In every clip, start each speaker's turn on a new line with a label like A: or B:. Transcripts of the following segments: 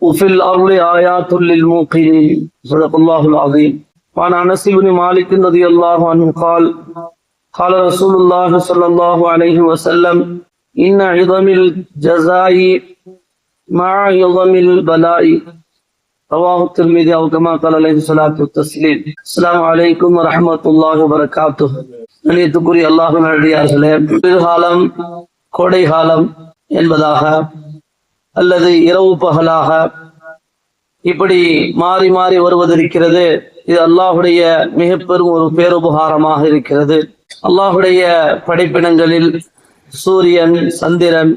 A: وفي الأرض آيات للموقنين صدق الله العظيم وعن أنس بن مالك رضي الله عنه قال قال رسول الله صلى الله عليه وسلم إن عظم الجزاء مع عظم البلاء رواه الترمذي أو كما قال عليه الصلاة والتسليم السلام عليكم ورحمة الله وبركاته கணியத்துக்குரிய அல்லாஹ் நடிகார்களே குளிர்காலம் கோடை காலம் என்பதாக அல்லது இரவு பகலாக இப்படி மாறி மாறி வருவதிருக்கிறது. இது அல்லாஹுடைய மிக பெரும் ஒரு பேருபகாரமாக இருக்கிறது. அல்லாஹுடைய படைப்பினங்களில் சூரியன் சந்திரன்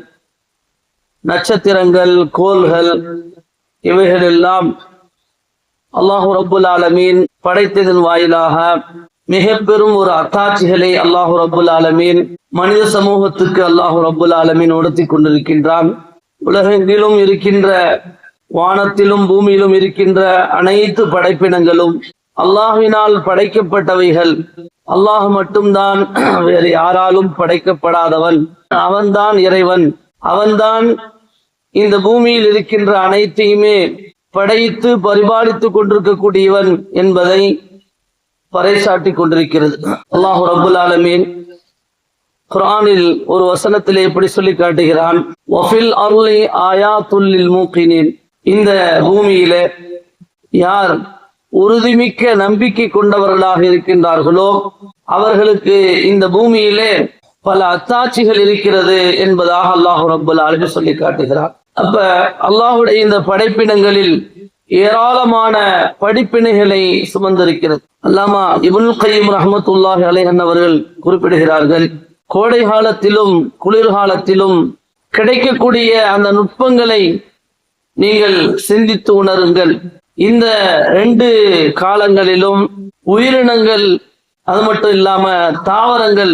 A: நட்சத்திரங்கள் கோள்கள் இவைகள் எல்லாம் அல்லாஹு ரபுல் ஆலமீன் படைத்ததன் வாயிலாக மிக பெரும் ஒரு அத்தாட்சிகளை அல்லாஹு ரபுல் ஆலமீன் மனித சமூகத்துக்கு அல்லாஹு ரபுல் ஆலமீன் உடுத்தி கொண்டிருக்கின்றான். உலகெங்கிலும் இருக்கின்ற வானத்திலும் பூமியிலும் இருக்கின்ற அனைத்து படைப்பினங்களும் அல்லாஹினால் படைக்கப்பட்டவைகள். அல்லாஹ் மட்டும்தான் வேறு யாராலும் படைக்கப்படாதவன். அவன்தான் இறைவன். அவன்தான் இந்த பூமியில் இருக்கின்ற அனைத்தையுமே படைத்து பரிபாலித்துக் கொண்டிருக்கக்கூடியவன் என்பதை பறைசாட்டி கொண்டிருக்கிறது. அல்லாஹு ரபுல் ஆலமீன் குரானில் ஒரு வசனத்திலே எப்படி சொல்லி காட்டுகிறான் வஃபில் அருளி ஆயாத்துல்லில் இந்த பூமியில யார் உறுதிமிக்க நம்பிக்கை கொண்டவர்களாக இருக்கின்றார்களோ அவர்களுக்கு இந்த பூமியிலே பல அத்தாட்சிகள் இருக்கிறது என்பதாக அல்லாஹு ரபுல் அழகு சொல்லி காட்டுகிறார் அப்ப அல்லாஹுடைய இந்த படைப்பினங்களில் ஏராளமான படிப்பினைகளை சுமந்திருக்கிறது. அல்லாமா இபுல் கையம் ரஹமத்துல்லாஹி அலைஹன் அவர்கள் குறிப்பிடுகிறார்கள் கோடை காலத்திலும் குளிர்காலத்திலும் கிடைக்கக்கூடிய அந்த நுட்பங்களை நீங்கள் சிந்தித்து உணருங்கள். இந்த ரெண்டு காலங்களிலும் உயிரினங்கள் அது மட்டும் இல்லாம தாவரங்கள்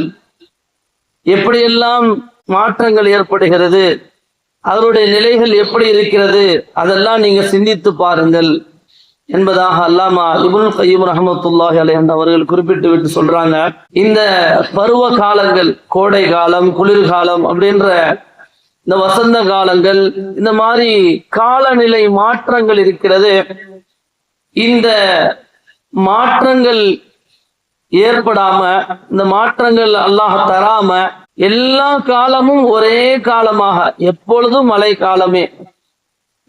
A: எப்படியெல்லாம் மாற்றங்கள் ஏற்படுகிறது அதனுடைய நிலைகள் எப்படி இருக்கிறது அதெல்லாம் நீங்க சிந்தித்து பாருங்கள். என்பதாக அல்லாமா இபுல் கையம் ரஹமத்துல்லாஹி அலைஹன் அவர்கள் குறிப்பிட்டு விட்டு சொல்றாங்க. இந்த பருவ காலங்கள் கோடை காலம் குளிர்காலம் அப்படின்ற இந்த வசந்த காலங்கள் இந்த மாதிரி காலநிலை மாற்றங்கள் இருக்கிறது. இந்த மாற்றங்கள் ஏற்படாம இந்த மாற்றங்கள் அல்லாஹ் தராம எல்லா காலமும் ஒரே காலமாக எப்பொழுதும் மழை காலமே.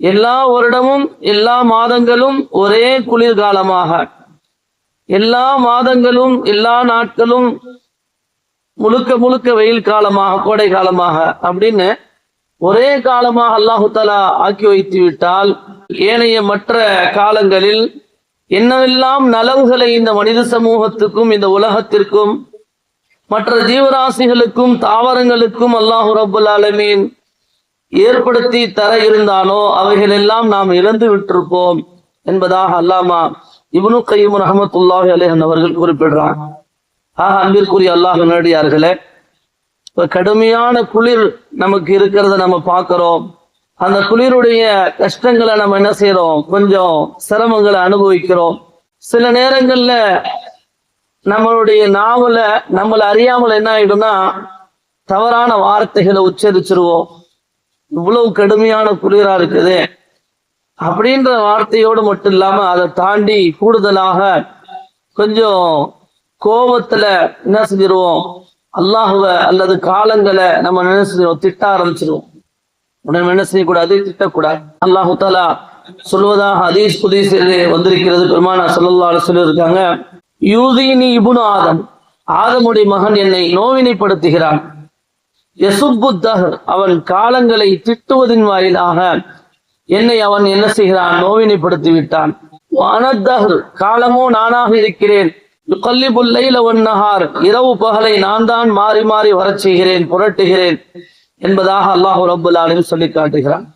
A: எல்லா வருடமும் எல்லா மாதங்களும் ஒரே குளிர்காலமாக. எல்லா மாதங்களும் எல்லா நாட்களும் முழுக்க முழுக்க வெயில் காலமாக கோடை காலமாக அப்படின்னு ஒரே காலமாக அல்லாஹு தலா ஆக்கி வைத்து விட்டால் ஏனைய மற்ற காலங்களில் என்னவெல்லாம் நலவுகளை இந்த மனித சமூகத்துக்கும் இந்த உலகத்திற்கும் மற்ற ஜீவராசிகளுக்கும் தாவரங்களுக்கும் அல்லாஹு ரபுல் ஆலமீன் ஏற்படுத்தி தர இருந்தானோ அவைகள் எல்லாம் நாம் இழந்து விட்டிருப்போம் என்பதாக அல்லாமா இவனு கையும் ரஹமத்துல்லாஹி அலேஹன் அவர்கள் குறிப்பிடுறான் ஆக அன்பிற்குரிய அல்லாஹ் நேடியார்களே இப்ப கடுமையான குளிர் நமக்கு இருக்கிறத நம்ம பார்க்கிறோம். அந்த குளிருடைய கஷ்டங்களை நம்ம என்ன செய்யறோம் கொஞ்சம் சிரமங்களை அனுபவிக்கிறோம். சில நேரங்கள்ல நம்மளுடைய நாவல நம்மள அறியாமல் என்ன ஆயிடும்னா தவறான வார்த்தைகளை உச்சரிச்சிருவோம். இவ்வளவு கடுமையான குளிரா இருக்குது. அப்படின்ற வார்த்தையோடு மட்டும் இல்லாம அதை தாண்டி கூடுதலாக கொஞ்சம் கோபத்துல என்ன செஞ்சிருவோம்? அல்லாஹுவ அல்லது காலங்களை நம்ம என்ன செஞ்சிருவோம்? திட்ட ஆரம்பிச்சிருவோம். உடனே என்ன செய்யக்கூடாது? திட்டக்கூடாது. அல்லாஹு தாலா சொல்வதாக அதீஸ் புதீஸ் வந்திருக்கிறது. பெருமானா சொல்லல்லா சொல்லியிருக்காங்க யூதினி இபுனு ஆதம். ஆதமுடைய மகன் என்னை நோவினைப்படுத்துகிறான். யசுப்புத்தஹர் அவன் காலங்களை திட்டுவதின் வாயிலாக என்னை அவன் என்ன செய்கிறான்? நோவினைப்படுத்தி விட்டான் அனத்தஹர் காலமோ நானாக இருக்கிறேன். கல்லிபுல்லைல ஒன்னஹார் இரவு பகலை நான் தான் மாறி மாறி வரச் செய்கிறேன் புரட்டுகிறேன் என்பதாக அல்லாஹு ரபுல்லாலும் சொல்லி காட்டுகிறான்.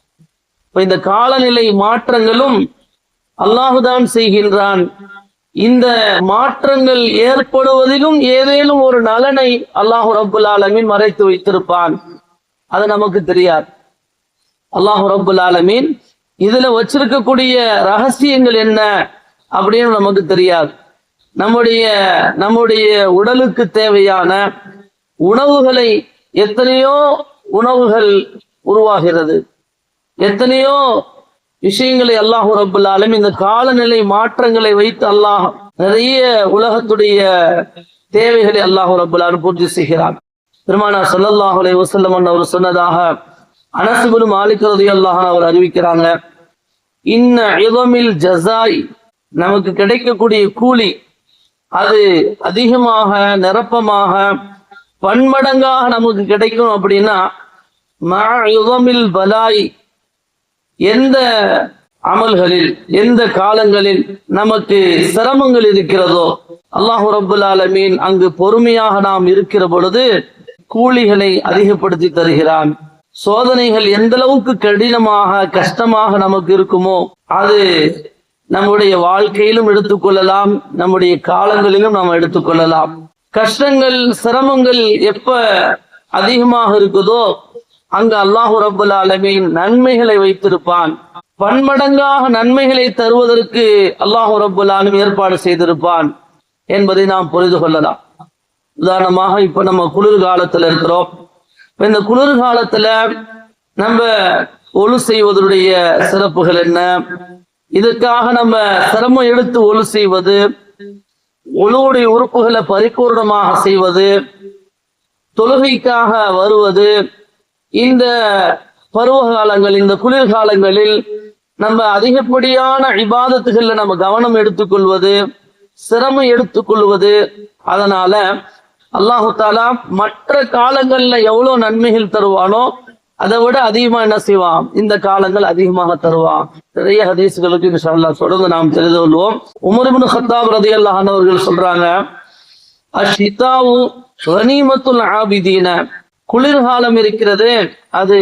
A: இந்த காலநிலை மாற்றங்களும் அல்லாஹுதான் செய்கின்றான். இந்த மாற்றங்கள் ஏற்படுவதிலும் ஏதேனும் ஒரு நலனை அல்லாஹு ரபுல் ஆலமீன் மறைத்து வைத்திருப்பான். அது நமக்கு தெரியாது. அல்லாஹு ரபுல் ஆலமீன் இதுல வச்சிருக்கக்கூடிய ரகசியங்கள் என்ன அப்படின்னு நமக்கு தெரியாது. நம்முடைய நம்முடைய உடலுக்கு தேவையான உணவுகளை எத்தனையோ உணவுகள் உருவாகிறது. எத்தனையோ விஷயங்களை அல்லாஹ் ரபுல் இந்த காலநிலை மாற்றங்களை வைத்து அல்லாஹ் நிறைய உலகத்துடைய தேவைகளை அல்லாஹ் ரபுல் பூர்த்தி செய்கிறார் பெருமானா ஸல்லல்லாஹு அலைஹி வஸல்லம் அவர் சொன்னதாக அனசுபுல் மாலிக் அல்லாஹ் அவர் அறிவிக்கிறாங்க. இன்ன இளமில் ஜசாய் நமக்கு கிடைக்கக்கூடிய கூலி அது அதிகமாக நிரப்பமாக பன்மடங்காக நமக்கு கிடைக்கும் அப்படின்னா மா இளமில் பலாய் எந்த அமல்களில் எந்த காலங்களில் நமக்கு சிரமங்கள் இருக்கிறதோ அல்லாஹு ரபுல் ஆலமீன் அங்கு பொறுமையாக நாம் இருக்கிற பொழுது கூலிகளை அதிகப்படுத்தி தருகிறான். சோதனைகள் எந்த அளவுக்கு கடினமாக கஷ்டமாக நமக்கு இருக்குமோ அது நம்முடைய வாழ்க்கையிலும் எடுத்துக்கொள்ளலாம் நம்முடைய காலங்களிலும் நாம் எடுத்துக்கொள்ளலாம். கஷ்டங்கள் சிரமங்கள் எப்ப அதிகமாக இருக்குதோ அங்கு அல்லாஹு ரபுல் ஆலமீன் நன்மைகளை வைத்திருப்பான். பன்மடங்காக நன்மைகளை தருவதற்கு அல்லாஹு ரபுல் ஆலமீன் ஏற்பாடு செய்திருப்பான் என்பதை நாம் புரிந்து கொள்ளலாம். உதாரணமாக இப்ப நம்ம குளிர் காலத்துல இருக்கிறோம். இப்ப இந்த குளிர் காலத்துல நம்ம ஒழு செய்வதனுடைய சிறப்புகள் என்ன? இதுக்காக நம்ம சிரமம் எடுத்து ஒழு செய்வது ஒழுவுடைய உறுப்புகளை பரிபூர்ணமாக செய்வது தொழுகைக்காக வருவது இந்த பருவ காலங்கள் இந்த குளிர்காலங்களில் நம்ம அதிகப்படியான இபாதத்துகள்ல நம்ம கவனம் எடுத்துக்கொள்வது சிரமம் எடுத்துக்கொள்வது அதனால அல்லாஹு தாலா மற்ற காலங்கள்ல எவ்வளவு நன்மைகள் தருவானோ அதை விட அதிகமா என்ன செய்வான்? இந்த காலங்கள் அதிகமாக தருவான். நிறைய ஹதீஸ்களுக்கு தொடர்ந்து நாம் தெரிந்து கொள்வோம். உமர்பின் ஹத்தாப் ரதி அவர்கள் சொல்றாங்க அஷிதாவு கனிமத்துல் ஆபிதீன. குளிர்காலம் இருக்கிறது. அது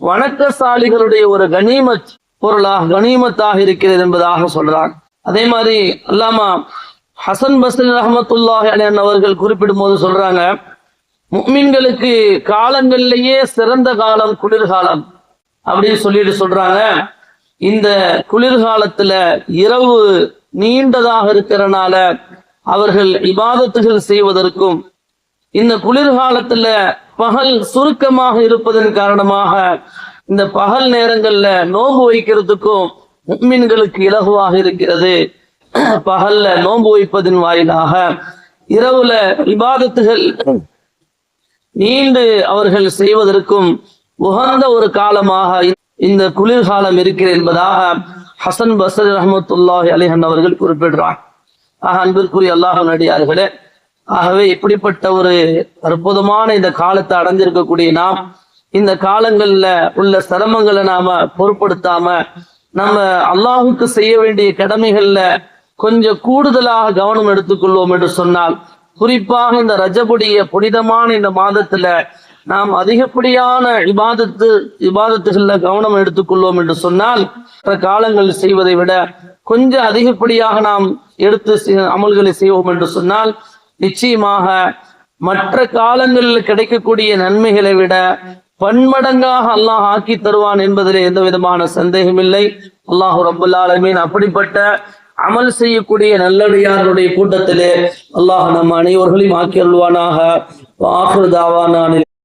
A: வணக்கசாலிகளுடைய ஒரு கனிமத் பொருளாக கனிமத்தாக இருக்கிறது என்பதாக சொல்றாங்க. அதே மாதிரி அல்லாமா ஹசன் பஸ்ரி ரஹமத்துல்லாஹி அவர்கள் குறிப்பிடும் போது சொல்றாங்க முக்மீன்களுக்கு காலங்களிலேயே சிறந்த காலம் குளிர்காலம். அப்படின்னு சொல்லிட்டு சொல்றாங்க. இந்த குளிர்காலத்துல இரவு நீண்டதாக இருக்கிறனால அவர்கள் இபாதத்துகள் செய்வதற்கும் இந்த குளிர்காலத்துல பகல் சுருக்கமாக இருப்பதன் காரணமாக இந்த பகல் நேரங்கள்ல நோன்பு வைக்கிறதுக்கும் முக்மின்களுக்கு இலகுவாக இருக்கிறது. பகல்ல நோன்பு வைப்பதன் வாயிலாக இரவுல விவாதத்துகள் நீண்டு அவர்கள் செய்வதற்கும் உகந்த ஒரு காலமாக இந்த குளிர்காலம் இருக்கிறது என்பதாக ஹசன் பசர் ரஹமத்துல்லாஹி அலிஹன் அவர்கள் குறிப்பிடுறார். ஆக அன்பிற்குரிய அல்லாஹ் நடிகார்களே ஆகவே இப்படிப்பட்ட ஒரு அற்புதமான இந்த காலத்தை அடைஞ்சிருக்கக்கூடிய நாம் இந்த காலங்கள்ல உள்ள சிரமங்களை நாம பொருட்படுத்தாம நம்ம அல்லாஹுக்கு செய்ய வேண்டிய கடமைகள்ல கொஞ்சம் கூடுதலாக கவனம் எடுத்துக்கொள்வோம் என்று சொன்னால் குறிப்பாக இந்த ரஜபுடைய புனிதமான இந்த மாதத்துல நாம் அதிகப்படியான இபாதத்து இபாதத்துகள்ல கவனம் எடுத்துக்கொள்வோம் என்று சொன்னால் மற்ற காலங்கள் செய்வதை விட கொஞ்சம் அதிகப்படியாக நாம் எடுத்து அமல்களை செய்வோம் என்று சொன்னால் நிச்சயமாக மற்ற காலங்களில் கிடைக்கக்கூடிய நன்மைகளை விட பன்மடங்காக அல்லாஹ் ஆக்கி தருவான் என்பதில் எந்த விதமான சந்தேகமில்லை அல்லாஹு ரபுல்லாலமீன் அப்படிப்பட்ட அமல் செய்யக்கூடிய நல்லடியாருடைய கூட்டத்திலே அல்லாஹ் நம் அனைவர்களையும் ஆக்கி அருள்வானாக. வாஹிரு